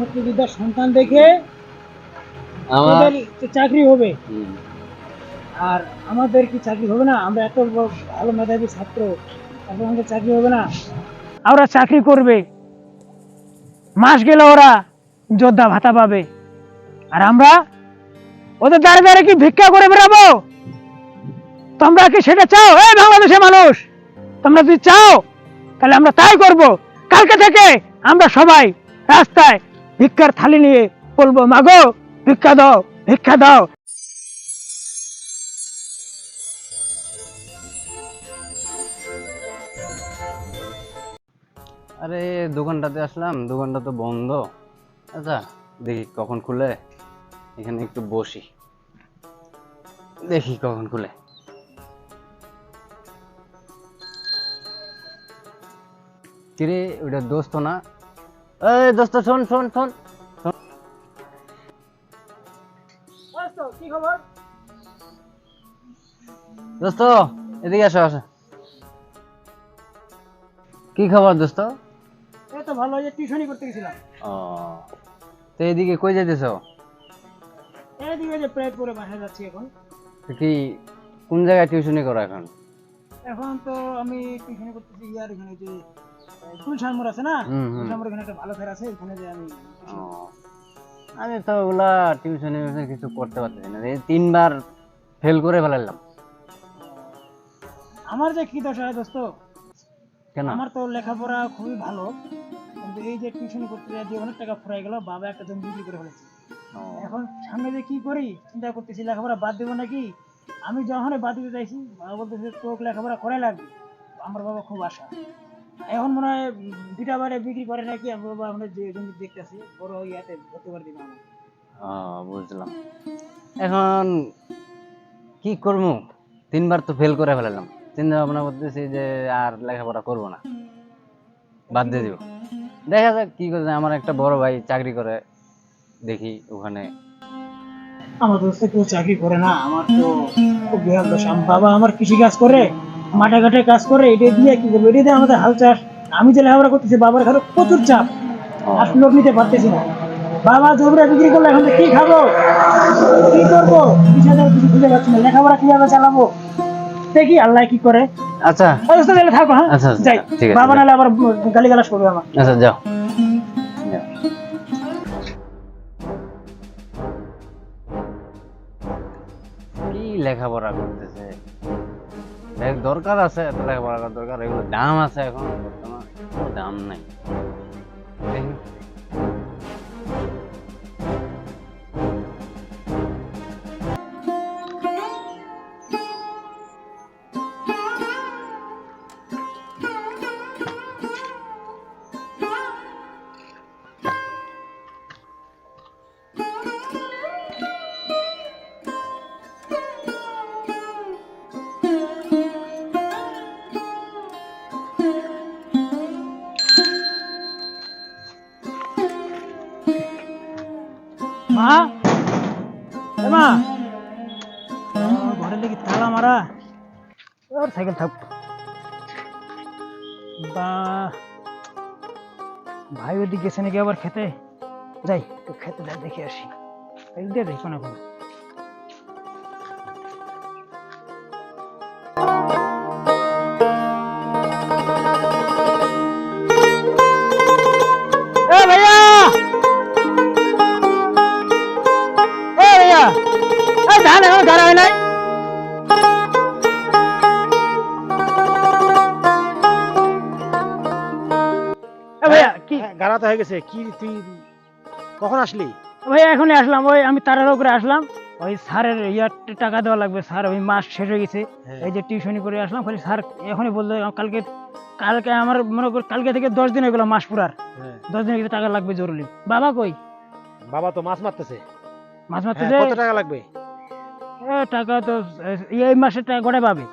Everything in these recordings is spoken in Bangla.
মুক্তিযোদ্ধার সন্তান দেখে চাকরি হবে। আর আমাদের কি চাকরি হবে না? আমরা এত ভালো মেধাবী ছাত্র তারপর আমাদের চাকরি হবে না? ওরা চাকরি করবে। মাস গেলে ওরা যোদ্ধা ভাতা পাবে। আর আমরা ওদের দাঁড়িয়ে দাঁড়িয়ে কি ভিক্ষা করে বেরাবো তোমরা কি সেটা চাও? এই বাংলাদেশের মানুষ তোমরা যদি চাও তাহলে আমরা তাই করব। কালকে থেকে আমরা সবাই রাস্তায় ভিক্ষার থালি নিয়ে বলব, মাগো, ভিক্ষা দাও ভিক্ষা দাও। আরে, দোকানটাতে আসলাম। দোকানটা তো বন্ধ। আচ্ছা দেখি কখন খুলে। এখানে একটু বসি। দেখি কখন খুলে। কিরে ওটা দোস্ত না? এই দোস্ত শোন শোন শোন। কি খবর? দোস্ত এদিকে আসো আসো। কি খবর দোস্ত? এই তো ভালো যে টিউশনই করতে গেছিলাম। ও তো এদিকে কই যাইতেছ? এইদিকে যে প্রায় পরে বাসায় যাচ্ছি এখন। কি কোন জায়গায় টিউশনি করো এখন? এখন তো আমি টিউশন করতেছি ইয়ার এখানে যে আছে না? এখানে একটা ভালো আছে ওখানে যে আমি আমি তো ওগুলা টিউশনে কিছু করতে পারতেছি না এই তিনবার ফেল করে ফেলালাম আমার যে কি দশা হয় দোস্ত? কেন? আমার তো লেখাপড়া খুবই ভালো কিন্তু এই যে টিউশন করতে যে অনেক টাকা ফুরাই গেল বাবা একটা জমি বিক্রি করে ফেলেছে। এখন সামনে যে কি করি? চিন্তা করতেছি লেখাপড়া বাদ দেবো নাকি? আমি যখন বাদ দিতে চাইছি বাবা বলতেছে তোকে লেখাপড়া করে লাগবে। আমার বাবা খুব আশা। এখন মনে হয় দুটা বারে বিক্রি করে নাকি আমার আমরা যে জমি দেখতেছি বড় ইয়াতে হতে পারে আমার বুঝলাম। এখন কি করব? তিনবার তো ফেল করে ফেলালাম। চিন্তা ভাবনা করতেছি যে আর লেখাপড়া করব না। বাদ দিয়ে দিব। দেখা যাক কি করে আমার একটা বড় ভাই চাকরি করে দেখি ওখানে। আমার দোস্ত কেউ চাকরি করে না। আমার তো খুব বিহাল দশা। আমার বাবা আমার কৃষি কাজ করে। মাঠে ঘাটে কাজ করে এটা দিয়ে কি করব? এটা দিয়ে আমাদের হাল চাষ আমি যে লেখাপড়া করতেছি বাবার ঘরে প্রচুর চাপ। আর লোক নিতে পারতেছি না। বাবা জমিটা বিক্রি করলে এখন কি খাব? কি করব? বিশ হাজার কিছু খুঁজে পাচ্ছি না। লেখাপড়া কীভাবে চালাবো? দেখি আল্লাহ কি করে। আচ্ছা। থাকো হ্যাঁ? আচ্ছা, আচ্ছা, যাই। বাবা আবার গালি গালাস করবে আমার। আচ্ছা যাও। কি লেখাপড়া করতেছে? দরকার আছে লেখাপড়া করার দরকার এগুলো দাম আছে এখন দাম নাই। মা। এ মা। ঘরে লেগে তালা মারা। ওর সাইকেল থাক। বা। ভাই ওদিক গেছে নাকি আবার খেতে? যাই তো খেতে যাই দেখে আসি। দিয়ে দেখো না কোনো। কি গাড়া তো হয়ে গেছে কি তুই কখন আসলি? ভাইয়া এখনই আসলাম ওই আমি তারার করে আসলাম। ওই স্যারের ইয়ার টাকা দেওয়া লাগবে স্যার ওই মাস শেষ হয়ে গেছে। হ্যাঁ। এই যে টিউশনি করে আসলাম খালি স্যার এখনই বলল কালকে কালকে আমার মনে কর কালকে থেকে দশ দিন হয়ে গেল মাস পুরার। হ্যাঁ। দশ দিনের টাকা লাগবে জরুরি। বাবা কই? বাবা তো মাছ মারতেছে। মাছ হ্যাঁ, কত টাকা লাগবে? টাকা তো এই মাসের টাকা গোটাই পাবে।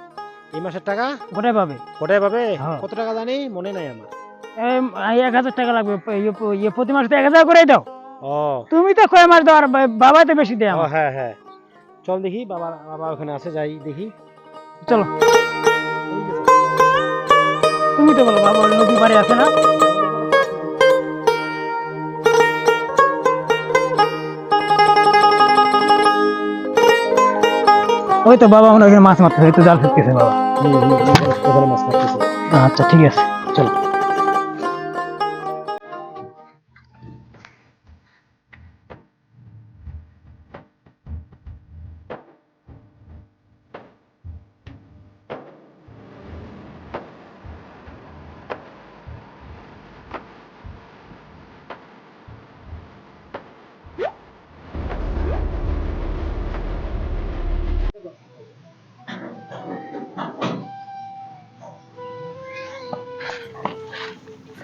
এই মাসের টাকা? গোটাই পাবে। কোটায় পাবে। কত টাকা জানি? মনে নাই আমার। এক হাজার টাকা লাগবে ইয়ে প্রতি মাসে এক হাজার করে দাও। ও। তুমি তো কয় মাস দাও আর বাবা তো বেশি দেয় হ্যাঁ হ্যাঁ। চল দেখি বাবা বাবা ওখানে আছে যাই দেখি। চলো। তুমি তো বলো বাবা নদী পারে আছে না? ওই তো বাবা আমরা ওখানে মাছ মারতেছে তো জাল ফেলতেছে বাবা। আচ্ছা ঠিক আছে চলো।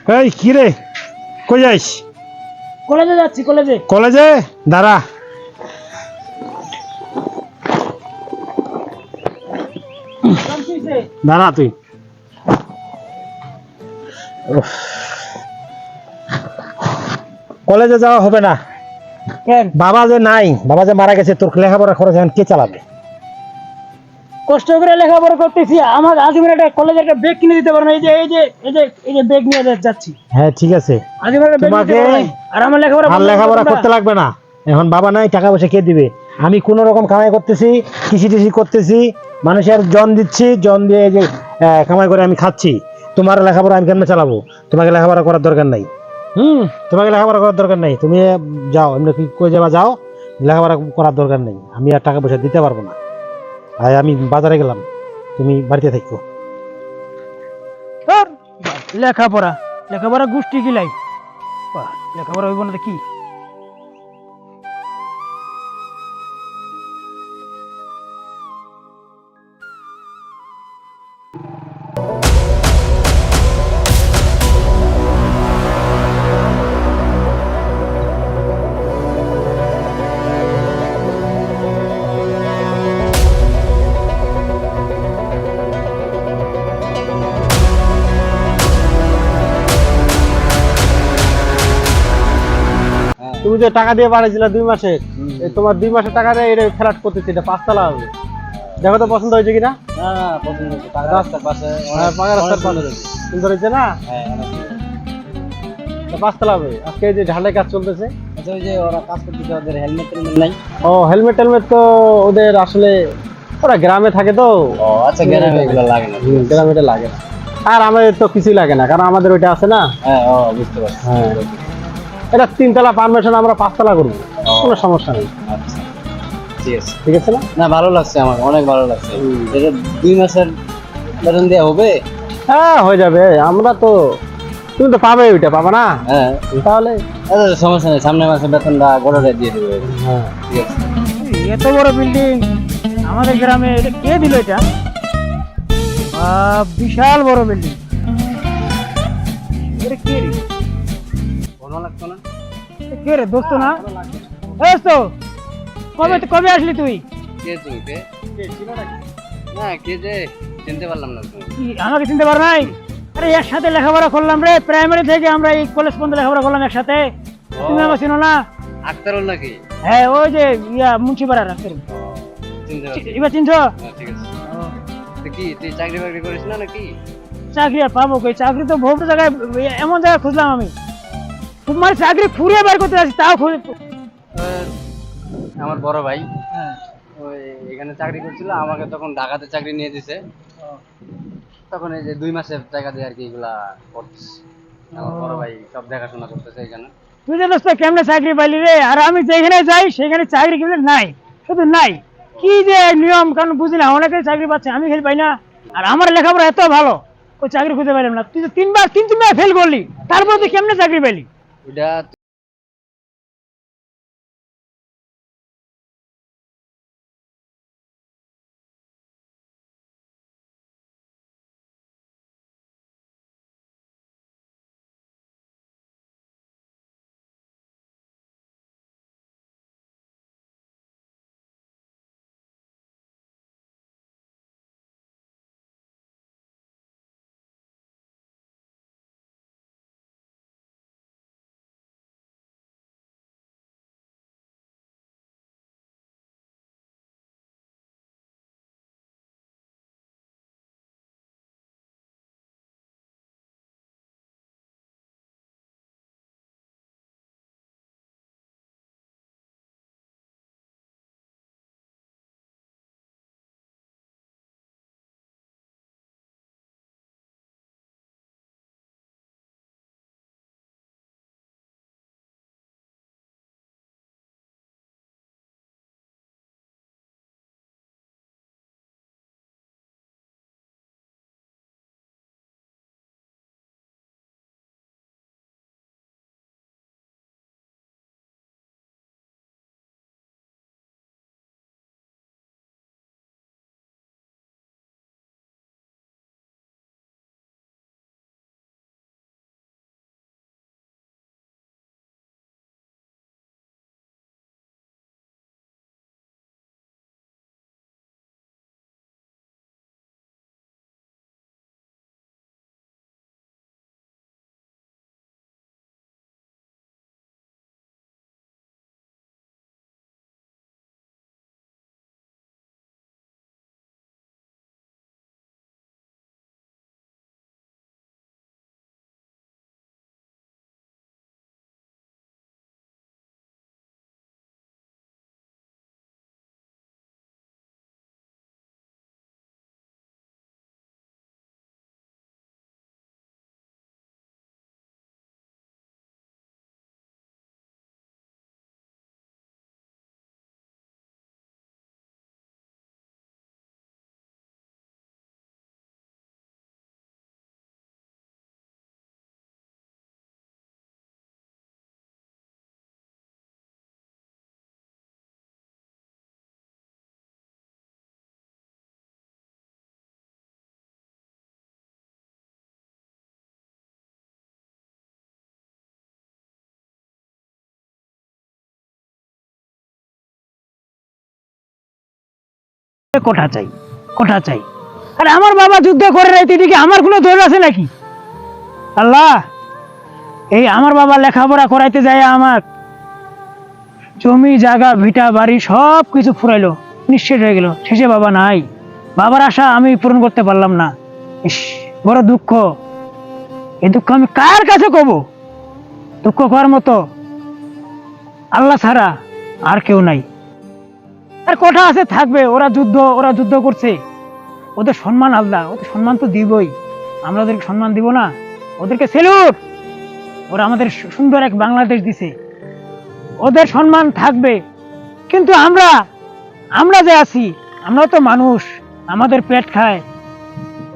এই কি রে? কই যাইস? কলেজে যাচ্ছি কলেজে। কলেজে? দাঁড়া। দাঁড়া তুই। কলেজে যাওয়া হবে না। বাবা যে নাই বাবা যে মারা গেছে তোর লেখাপড়া খরচ এখন কে চালাবে? কষ্ট করে লেখাপড়া করতেছি আমার আজিমের একটা কলেজে একটা ব্যাগ কিনে দিতে পারো না এই যে এই যে এই যে এই যে ব্যাগ নিয়ে যাচ্ছি। হ্যাঁ ঠিক আছে। আজিমের একটা ব্যাগ তোমাকে। আর আমার লেখাপড়া আর লেখাপড়া করতে লাগবে না। এখন বাবা নাই টাকা পয়সা কে দিবে? আমি কোন রকম কামাই করতেছি কৃষি টিসি করতেছি মানুষের জন দিচ্ছি জন দিয়ে এই যে কামাই করে আমি খাচ্ছি। তোমার লেখাপড়া আমি কেমনে চালাবো? তোমাকে লেখাপড়া করার দরকার নাই। হুম। তোমাকে লেখাপড়া করার দরকার নাই। তুমি যাও এমনি কি কই যাবা যাও। লেখাপড়া করার দরকার নেই। আমি আর টাকা পয়সা দিতে পারব না। আর আমি বাজারে গেলাম। তুমি বাড়িতে থাকো। লেখাপড়া। লেখাপড়া গোষ্ঠী গিলাই লেখাপড়া হইব না কি? তুমি যে টাকা দিয়ে বাড়াইছিলে দুই মাসে তোমার দুই মাসের টাকা দিয়ে এটা ফ্ল্যাট করতেছি এটা পাঁচতলা হবে। দেখো তো পছন্দ হয়েছে কিনা? পছন্দ হয়েছে। রাস্তার পাশে হ্যাঁ, পাকা রাস্তার পাশে। সুন্দর হয়েছে না? হ্যাঁ পাঁচতলা হবে। আজকে যে ঢালাই কাজ চলতেছে। আচ্ছা ওই যে ওরা কাজ করতেছে ওদের হেলমেট টেলমেট নাই? ও হেলমেট টেলমেট তো ওদের আসলে ওরা গ্রামে থাকে তো। ও আচ্ছা গ্রামে এগুলো লাগে না। গ্রামে এটা লাগে না। আর আমাদের তো কিছুই লাগে না কারণ আমাদের ওইটা আছে না। হ্যাঁ ও বুঝতে পারছি। হ্যাঁ। এটা তিনতলা পারমিশন আমরা পাঁচতলা করব। কোনো সমস্যা নেই। আচ্ছা। ঠিক আছে ঠিক আছে না? না ভালো লাগছে আমার অনেক ভালো লাগছে। এটা দুই মাসের বেতন দেওয়া হবে? হ্যাঁ হয়ে যাবে। আমরা তো তুমি তো পাবে ওইটা পাবা না? হ্যাঁ। তাহলে? আচ্ছা, সমস্যা নেই সামনের মাসে বেতনটা গোটাটা দিয়ে দেবে। হ্যাঁ। ঠিক আছে। এত বড় বিল্ডিং আমাদের গ্রামে এটা কে দিল এটা? বিশাল বড় বিল্ডিং এটা কে ভালো লাগতো না। কে রে দোস্ত না? দোস্ত কবে কবে আসলি তুই? কে তুমি কে? না কে যে চিনতে পারলাম না আমাকে চিনতে পার নাই? আরে একসাথে লেখাপড়া করলাম রে প্রাইমারি থেকে আমরা এই কলেজ পর্যন্ত লেখাপড়া করলাম একসাথে। তুমি আমার চিনো না? আক্তারুল নাকি? হ্যাঁ ওই যে ইয়া মুন্সিপাড়ার এবার চিনছো? ঠিক আছে। কি তুই চাকরি বাকরি করিস না নাকি? চাকরি আর পাবো কই? চাকরি তো বহুত জায়গায় এমন জায়গায় খুঁজলাম আমি। তোমার চাকরি ফুরিয়ে বের করতে আছি তাও খুঁজে আমার বড় ভাই ওই এখানে চাকরি করছিল আমাকে তখন ঢাকাতে চাকরি নিয়ে দিছে। তখন এই যে দুই মাসের টাকা দিয়ে আর কি এগুলা করতেছে। আমার বড় ভাই সব দেখাশোনা করতেছে এখানে তুই যে দোস্ত কেমনে চাকরি পাইলি রে? আর আমি যেখানে যাই সেখানে চাকরি কিন্তু নাই শুধু নাই। কি যে নিয়ম কারণ বুঝি না অনেকে চাকরি পাচ্ছে আমি খালি পাই না। আর আমার লেখাপড়া এত ভালো ওই চাকরি খুঁজে পাইলাম না। তুই তো তিনবার তিন তিনবার ফেল করলি তারপর তুই কেমনে চাকরি পাইলি? ওইটা কোঠা চাই কোঠা চাই। আরে আমার বাবা যুদ্ধ করে নাই তুই কি আমার কোনো দোষ আছে নাকি? আল্লাহ, এই আমার বাবা লেখাপড়া করাইতে যায় আমার জমি, জায়গা, ভিটা, বাড়ি সব কিছু ফুরাইলো, নিশ্চিত হয়ে গেল। শেষে বাবা নাই। বাবার আশা আমি পূরণ করতে পারলাম না। ইস, বড় দুঃখ। এই দুঃখ আমি কার কাছে কব দুঃখ করার মতো আল্লাহ ছাড়া আর কেউ নাই। আর কোঠা আছে, থাকবে। ওরা যুদ্ধ ওরা যুদ্ধ করছে। ওদের সম্মান আলাদা ওদের সম্মান তো দিবই। আমরা ওদেরকে সম্মান দিব না। ওদেরকে সেলুট! ওরা আমাদের সুন্দর এক বাংলাদেশ দিছে। ওদের সম্মান থাকবে। কিন্তু আমরা আমরা যে আছি আমরা তো মানুষ। আমাদের পেট খায়।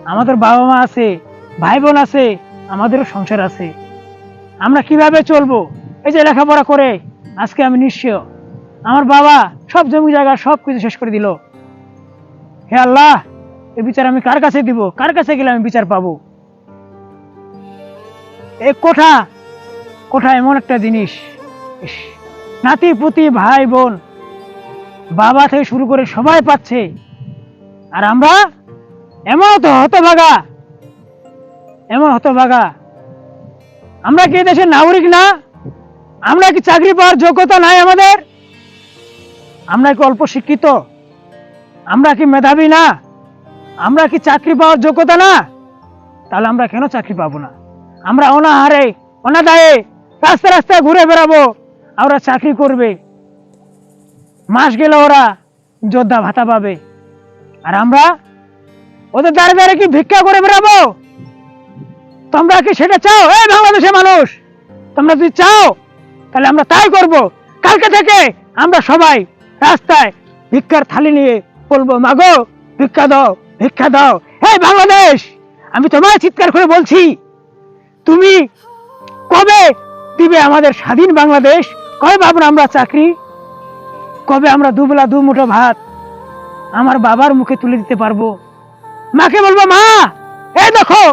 আমাদের বাবা মা আছে ভাই বোন আছে, আমাদেরও সংসার আছে। আমরা কীভাবে চলবো? এই যে লেখাপড়া করে, আজকে আমি নিঃস্ব। আমার বাবা সব জমি জায়গা সব কিছু শেষ করে দিল। হে আল্লাহ এই বিচার আমি কার কাছে দিব? কার কাছে গেলে আমি বিচার পাবো? এই কোঠা কোঠা এমন একটা জিনিস। নাতি, পুতি, ভাই, বোন, বাবা থেকে শুরু করে সবাই পাচ্ছে। আর আমরা এমন তো হতভাগা। এমন হতভাগা। আমরা কি দেশের নাগরিক না? আমরা কি চাকরি পাওয়ার যোগ্যতা নাই আমাদের? আমরা কি অল্প শিক্ষিত? আমরা কি মেধাবী না? আমরা কি চাকরি পাওয়ার যোগ্যতা না? তাহলে আমরা কেন চাকরি পাবো না? আমরা অনাহারে, অনাদায়ে রাস্তা রাস্তায় ঘুরে বেড়াবো। ওরা চাকরি করবে। মাস গেলে ওরা যোদ্ধা ভাতা পাবে। আর আমরা ওদের দ্বারে দ্বারে কি ভিক্ষা করে বেড়াবো? তোমরা কি সেটা চাও? এই বাংলাদেশের মানুষ, তোমরা যদি চাও, তাহলে আমরা তাই করব। কালকে থেকে আমরা সবাই রাস্তায় ভিক্ষার থালি নিয়ে বলব, মাগো, ভিক্ষা দাও ভিক্ষা দাও। হে বাংলাদেশ, আমি তোমায় চিৎকার করে বলছি, তুমি কবে দিবে আমাদের স্বাধীন বাংলাদেশ? কবে পাবো আমরা চাকরি? কবে আমরা দুবেলা দু মুঠো ভাত আমার বাবার মুখে তুলে দিতে পারব? মাকে বলব, মা, এ দেখো,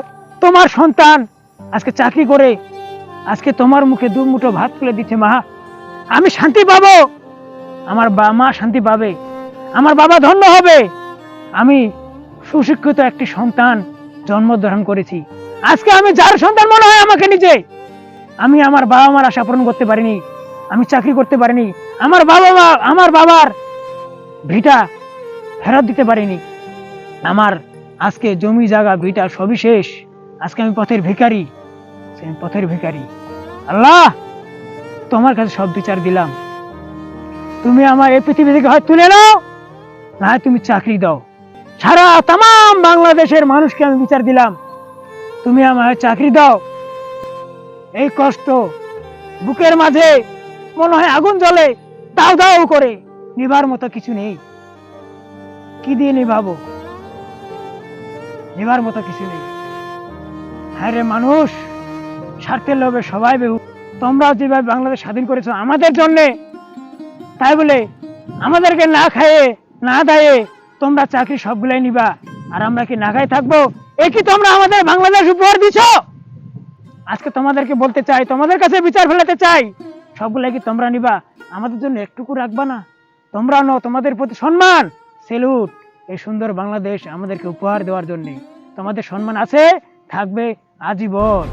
তোমার সন্তান আজকে চাকরি করে, আজকে তোমার মুখে দু মুঠো ভাত তুলে দিচ্ছে, মা। আমি শান্তি পাবো আমার বা মা শান্তি পাবে, আমার বাবা ধন্য হবে। আমি সুশিক্ষিত একটি সন্তান জন্মগ্রহণ করেছি। আজকে আমি যার সন্তান মনে হয় আমাকে নিজে। আমি আমার বাবা মার আশা পূরণ করতে পারিনি, আমি চাকরি করতে পারিনি, আমার বাবা মা, আমার বাবার ভিটা ফেরত দিতে পারিনি। আমার আজকে জমি জায়গা ভিটা সবই শেষ। আজকে আমি পথের আমি পথের ভিখারি। আল্লাহ, তোমার কাছে সব বিচার দিলাম। তুমি আমার এই পৃথিবী থেকে হয় তুলে নাও না তুমি চাকরি দাও। সারা তাম বাংলাদেশের মানুষকে আমি বিচার দিলাম। তুমি আমার চাকরি দাও। এই কষ্ট বুকের মাঝে, মনে হয় আগুন জ্বলে, দাও দাও করে নিবার মতো কিছু নেই। কি দিয়ে নিভাবো? নিবার মতো কিছু নেই। হ্যাঁ রে মানুষ, স্বার্থের লোভে সবাই বেহু তোমরাও যেভাবে বাংলাদেশ স্বাধীন করেছ আমাদের জন্যে তাই বলে, আমাদেরকে না খায়ে না দায়ে তোমরা চাকরি সবগুলাই নিবা। আর আমরা কি না খাই থাকব? এ কি তোমরা আমাদের বাংলাদেশ উপহার দিছ? আজকে তোমাদেরকে বলতে চাই, তোমাদের কাছে বিচার ফেলাতে চাই, সবগুলাই কি তোমরা নিবা? আমাদের জন্য একটুকু রাখবা না? তোমরা নো তোমাদের প্রতি সম্মান। সেলুট, এই সুন্দর বাংলাদেশ আমাদেরকে উপহার দেওয়ার জন্য। তোমাদের সম্মান আছে, থাকবে, আজীবন।